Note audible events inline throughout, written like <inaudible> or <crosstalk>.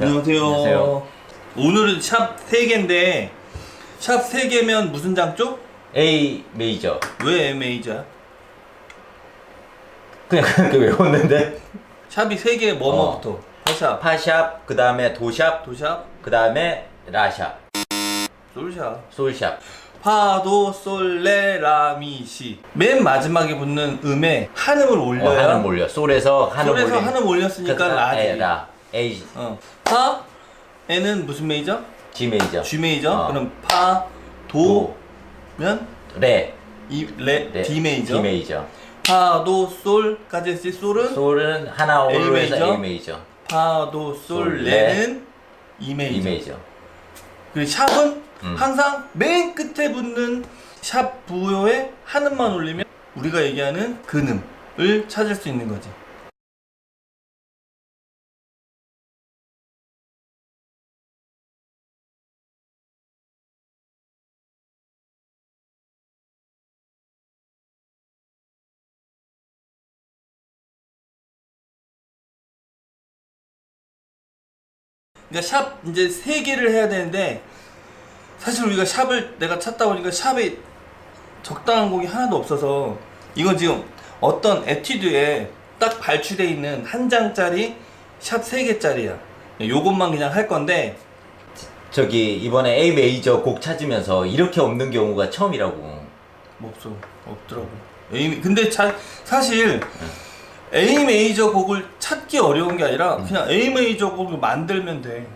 안녕하세요. 안녕하세요. 오늘은 샵 3개인데 샵 3개면 무슨 장조? A 메이저. 왜 MA자? 그냥 <laughs> 그렇게 외웠는데. 샵이 3개 뭐뭐부터? 파샵, 파샵, 그 다음에 도샵, 도샵, 그 다음에 라샵, 솔샵 솔샵. 파도, 솔레, 라미시 맨 마지막에 붙는 음에 한음을 어, 올려야 한음 올려. 솔에서 한음. 솔에서 한음 올렸으니까 라지 에, 라. A 어. 파, 에는 무슨 메이저? G 메이저. G 메이저 어. 그럼 파, 도, 도면 레. 이, 레, 레. D 메이저 D 메이저. 파 도, 솔까지 했을 때 솔은 솔은 하나 A 올려서 메이저? A 메이저. 파 도 솔 솔, 레는 이 E 메이저. 메이저. 그리고 샵은 음. 항상 맨 끝에 붙는 샵 부호에 한음만 올리면 우리가 얘기하는 근음을 찾을 수 있는 거지. 그러니까 샵 이제 세 개를 해야 되는데 사실 우리가 샵을 내가 찾다 보니까 샵에 적당한 곡이 하나도 없어서 이건 지금 어떤 에튜드에 딱 발주돼 있는 한 장짜리 샵 세 개짜리야. 요것만 그냥 할 건데 저기 이번에 A 메이저 곡 찾으면서 이렇게 없는 경우가 처음이라고. 뭐 없어 없더라고. A 근데 자, 사실 A 메이저 곡을 찾기 어려운 게 아니라 그냥 A 메이저 곡을 만들면 돼.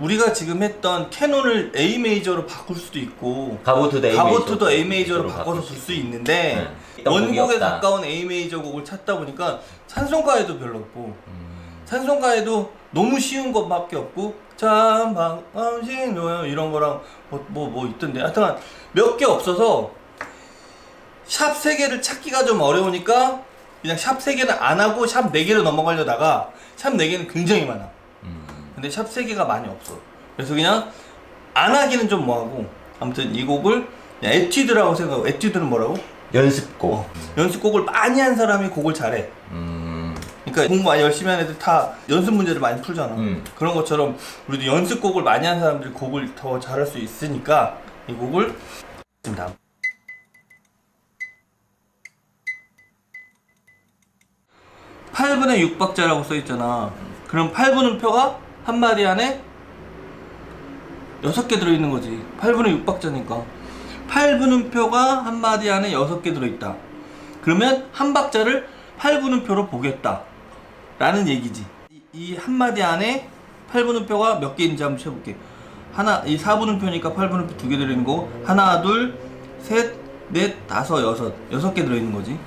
우리가 지금 했던 캐논을 A 메이저로 바꿀 수도 있고 가보트도 A 메이저. 가보트도 A 메이저로 바꿔서 줄수수 있는데 네. 일단 곡이 원곡에 없다. 가까운 A 메이저 곡을 찾다 보니까 찬송가에도 별로 없고 음. 찬송가에도 너무 쉬운 것밖에 없고 참 방심노요 이런 거랑 뭐 뭐 뭐 있던데 하여튼 몇 개 없어서 샵 세 개를 찾기가 좀 어려우니까 그냥 샵세 개는 안 하고 샵네 개로 넘어가려다가 샵네 개는 굉장히 많아. 음. 근데 샵세 개가 많이 없어. 그래서 그냥 안 하기는 좀 뭐하고 아무튼 이 곡을 그냥 에튜드라고 생각하고 에튜드는 뭐라고? 연습곡. 어, 연습곡을 많이 한 사람이 곡을 잘해. 음. 그러니까 공부 많이 열심히 하는 애들 다 연습 문제를 많이 풀잖아. 음. 그런 것처럼 우리도 연습곡을 많이 한 사람들이 곡을 더 잘할 수 있으니까 이 곡을 다음. 팔분의 6박자라고 써 있잖아. 그럼 8분음표가 한 마디 안에 6개 들어 있는 거지. 8분의 6박자니까. 8분음표가 한 마디 안에 6개 들어 있다. 그러면 한 박자를 8분음표로 보겠다. 라는 얘기지. 이한 마디 안에 8분음표가 몇개 있는지 한번 쳐볼게. 하나, 이 4분음표니까 8분음표 두 개 들어있는 거. 하나, 둘, 셋, 넷, 다섯, 여섯. 여섯 개 들어있는 거지.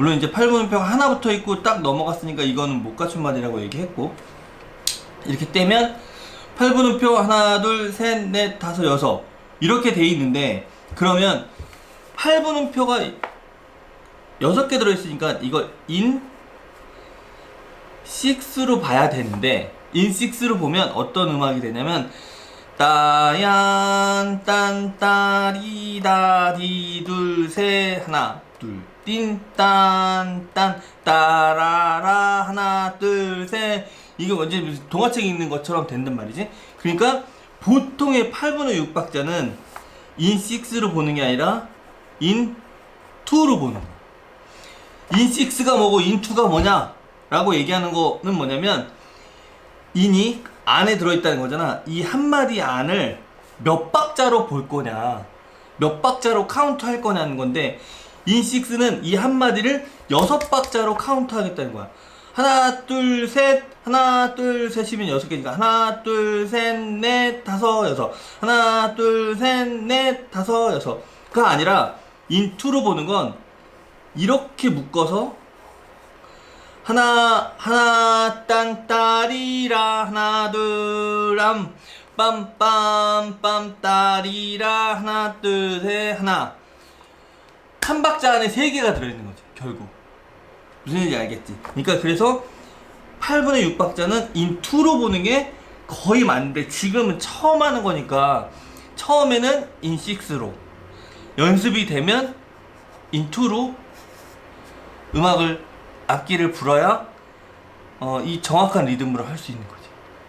물론 이제 8분음표가 하나 붙어 있고 딱 넘어갔으니까 이거는 못 갖춘 말이라고 얘기했고. 이렇게 떼면 8분음표 하나, 둘, 셋, 넷, 다섯, 여섯. 이렇게 돼 있는데, 그러면 8분음표가 여섯 개 들어있으니까 이걸 인 6로 봐야 되는데 인 6로 보면 어떤 음악이 되냐면 따얀 딴 따리다 디 둘 셋 하나 둘 띵딴딴 따라라 하나 둘 셋 이게 완전 동화책 읽는 것처럼 된단 말이지 그러니까 보통의 8분의 6박자는 인 6로 보는 게 아니라 인 2로 보는 거야 인 6가 뭐고 인 2가 뭐냐? 라고 얘기하는 거는 뭐냐면 인이 안에 들어있다는 거잖아. 이 한 마디 안을 몇 박자로 볼 거냐. 몇 박자로 카운트 할 거냐는 건데 인 6는 이 한 마디를 여섯 박자로 카운트 하겠다는 거야. 하나, 둘, 셋, 하나, 둘, 셋이면 여섯 개니까 하나, 둘, 셋, 넷, 다섯, 여섯. 하나, 둘, 셋, 넷, 다섯, 여섯가 아니라 인 2로 보는 건 이렇게 묶어서 하나 하나 딴 따리라 하나 둘 암 빰 빰빰 따리라 하나 둘 셋 하나 한 박자 안에 세 개가 들어있는 거지 결국 무슨 얘기인지 알겠지 그러니까 그래서 8분의 6박자는 인 2로 보는 게 거의 맞는데 지금은 처음 하는 거니까 처음에는 인 6로 연습이 되면 인 2로 음악을 악기를 불어야 어, 이 정확한 리듬으로 할 수 있는 거지.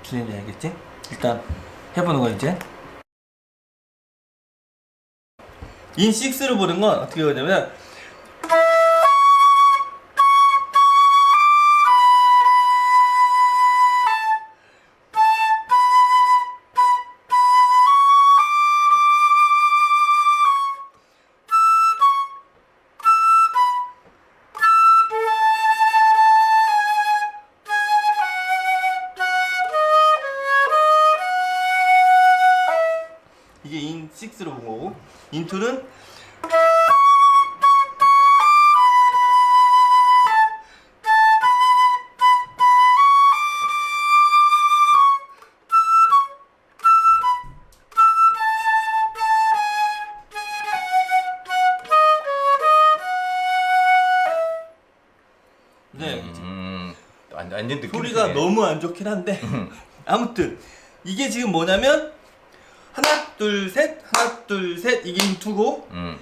무슨 얘기인지 알겠지? 일단 해보는 거 이제 인6로 보는 건 어떻게 보냐면 인2는 네, 음, 느낌 소리가. 너무 안 좋긴 한데. 아무튼 이게 지금 뭐냐면 하나 둘 셋 둘 셋 이게 인투고. 음,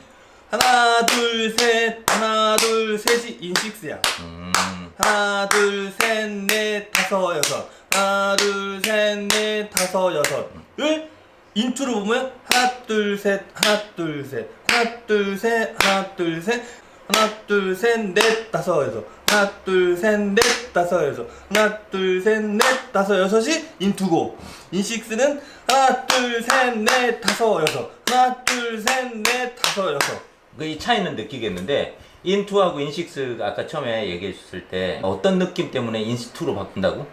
하나 둘 셋 하나 둘 셋이 인6야. 음, 하나 둘 셋 넷 다섯 여섯. 하나 둘 셋 넷 다섯 여섯 을 인투로 보면 하나 둘 셋 하나 둘 셋. 하나 둘 셋 하나 둘 셋 하나 둘 셋 넷 다섯 여섯. 하나 둘 셋 넷 다섯 여섯. 하나 둘 셋 넷 다섯 여섯이 인투고. 인6는 하나 둘 셋 넷 다섯 여섯. 하나 둘 셋 넷 다섯 여섯. 그 이 차이는 느끼겠는데 인2하고 인6 아까 처음에 얘기해 줬을 때 어떤 느낌 때문에 인2로 바꾼다고?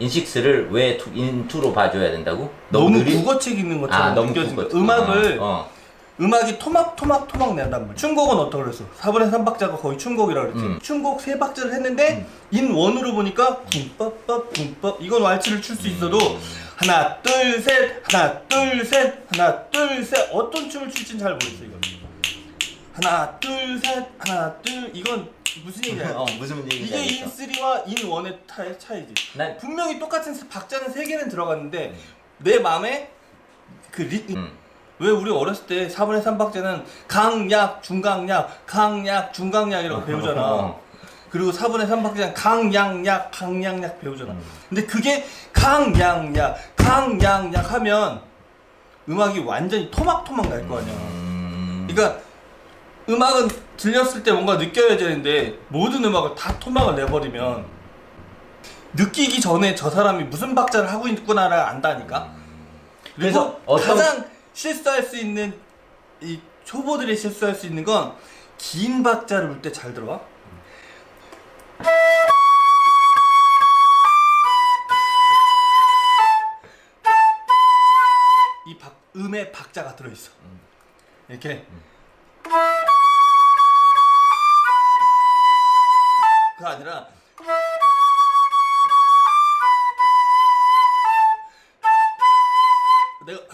인6를 왜 투- 인2로 봐줘야 된다고? 너무 느리- 국어책 읽는 것처럼 아, 너무 느껴진 국어- 음악을 어, 음악이 토막 토막 토막 낸단 말이야. 춘곡은 어떻게 그랬어? 4분의 3박자가 거의 춘곡이라 그랬지. 음. 춘곡 세 박자를 했는데 인 원으로 보니까 붐빠빠 붐빠 이건 왈츠를 출 수 있어도 음. 하나 둘 셋 하나 둘 셋 하나 둘 셋. 어떤 춤을 출진 잘 모르겠어 이건 하나 둘 셋 하나 둘. 이건 무슨 얘기야? <laughs> 어, 무슨 얘기인지 이게 인 알겠어. 3와 인 1의 차이, 차이지. 난 분명히 똑같은 박자는 세 개는 들어갔는데 내 마음에 그 리, 음, 왜 우리 어렸을 때 4분의 3박자는 강약, 중강약, 강약, 중강약 이라고 배우잖아. 어. 그리고 4분의 3박자는 강양약, 강양약 배우잖아. 음. 근데 그게 강양약, 강양약 하면 음악이 완전히 토막토막 날 거 아니야. 음, 그러니까 음악은 들렸을 때 뭔가 느껴야 되는데 모든 음악을 다 토막을 내버리면 느끼기 전에 저 사람이 무슨 박자를 하고 있구나를 안다니까. 그래서 그래서 어떤- 가장 실수할 수 있는 이 초보들이 실수할 수 있는 건 긴 박자를 볼때잘 들어와. 이 박, 음의 박자가 들어 있어. 이렇게. 그가 아니라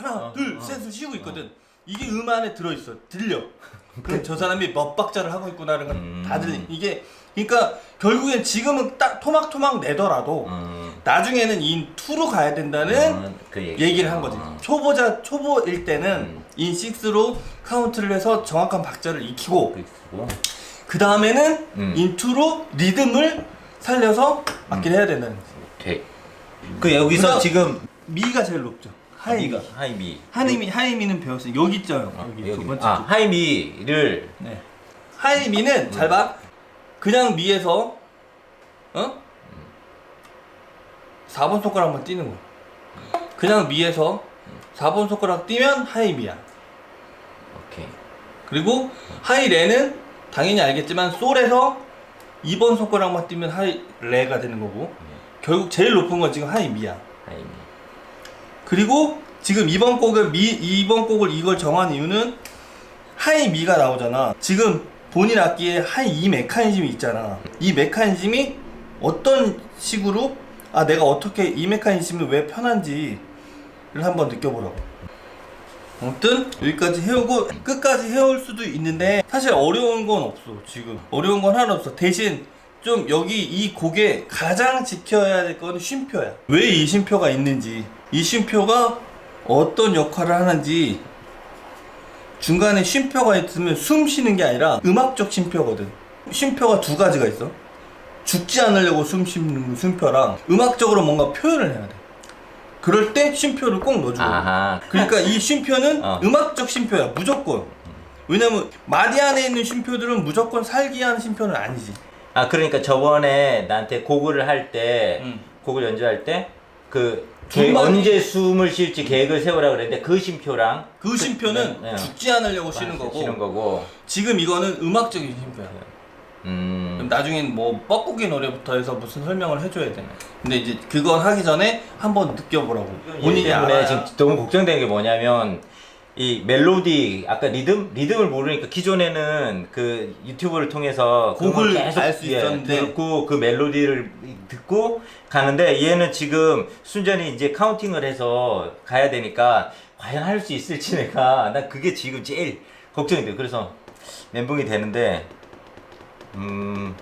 하나 어, 둘 어. 셋을 쉬고 있거든 이게 음 안에 들어있어 들려 <laughs> 그럼 저 사람이 몇 박자를 하고 있구나는 음. 건다 들리 이게 그러니까 결국엔 지금은 딱 토막토막 내더라도 음, 나중에는 인 2로 가야 된다는 음, 그 얘기. 얘기를 한 거지 어. 초보자 초보일 때는 음. 인 6로 카운트를 해서 정확한 박자를 익히고 그리고 그 다음에는 음. 인투로 리듬을 살려서 악기를 해야 된다는 거지. 오케이. 그 여기서 그다음- 지금 미가 제일 높죠. 하이미. 미가 하이미. 하이미 하이미는 배웠어요. 여기 있죠. 아, 여기, 여기. 두 번째 아 줄. 하이미를 네. 하이미는 잘 봐. 그냥 미에서 어? 4번 손가락만 띄는 거야. 그냥 미에서 4번 손가락 띄면 하이미야. 오케이. 그리고 하이레는 당연히 알겠지만 솔에서 2번 손가락만 띄면 하이레가 되는 거고 결국 제일 높은 건 지금 하이미야. 하이미. 그리고 지금 이번 곡을 미 이번 곡을 이걸 정한 이유는 하이 미가 나오잖아. 지금 본인 악기에 하이 이 메커니즘이 있잖아. 이 메커니즘이 어떤 식으로 아 내가 어떻게 이 메커니즘이 왜 편한지를 한번 느껴보라고. 아무튼 여기까지 해오고 끝까지 해올 수도 있는데 사실 어려운 건 없어 지금 어려운 건 하나 없어 대신 좀 여기 이 곡에 가장 지켜야 될 건 쉼표야 왜 이 쉼표가 있는지 이 쉼표가 어떤 역할을 하는지 중간에 쉼표가 있으면 숨 쉬는 게 아니라 음악적 쉼표거든 쉼표가 두 가지가 있어 죽지 않으려고 숨 쉬는 쉼표랑 음악적으로 뭔가 표현을 해야 돼 그럴 때 쉼표를 꼭 넣어주고. 아하. 그러니까 이 쉼표는 어. 음악적 쉼표야 무조건. 왜냐면 마디 안에 있는 쉼표들은 무조건 살기 하는 쉼표는 아니지. 아 그러니까 저번에 나한테 곡을 할 때 음. 곡을 연주할 때그 중간에- 언제 숨을 쉴지 계획을 세우라 그랬는데 그 심표랑 그 네, 네. 죽지 않으려고 쉬는 거고 쉬는 거고. 지금 이거는 음악적인 쉼표야. 음. 그럼 나중엔 뭐 뻐꾸기 노래부터 해서 무슨 설명을 해줘야 되나. 근데 이제 그건 하기 전에 한번 느껴보라고. 본인 본인이 때문에 알아야. 지금 너무 걱정되는 게 뭐냐면 이 멜로디 아까 리듬 리듬을 모르니까 기존에는 그 유튜브를 통해서 곡을 알수 예, 있었는데. 듣고 그 멜로디를 듣고 가는데 얘는 지금 순전히 이제 카운팅을 해서 가야 되니까 과연 할 수 있을지 내가 <laughs> 나 그게 지금 제일 걱정이 돼 그래서 멘붕이 되는데 음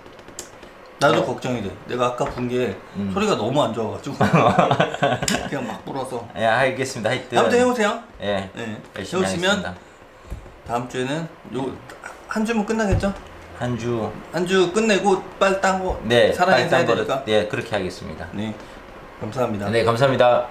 나도 걱정이 돼. 내가 아까 본 게 음. 소리가 너무 안 좋아가지고 <laughs> 그냥 막 불어서. 예, 알겠습니다 하여튼 아무튼 해보세요. 예 네. 열심히 해보시면 하겠습니다 다음 주에는 요 한 주면 끝나겠죠? 한 주 한 주 끝내고 빨리 딴거 네, 사랑해 빨리 딴 해야 거를- 되니까. 네, 그렇게 하겠습니다. 네. 감사합니다. 네, 감사합니다.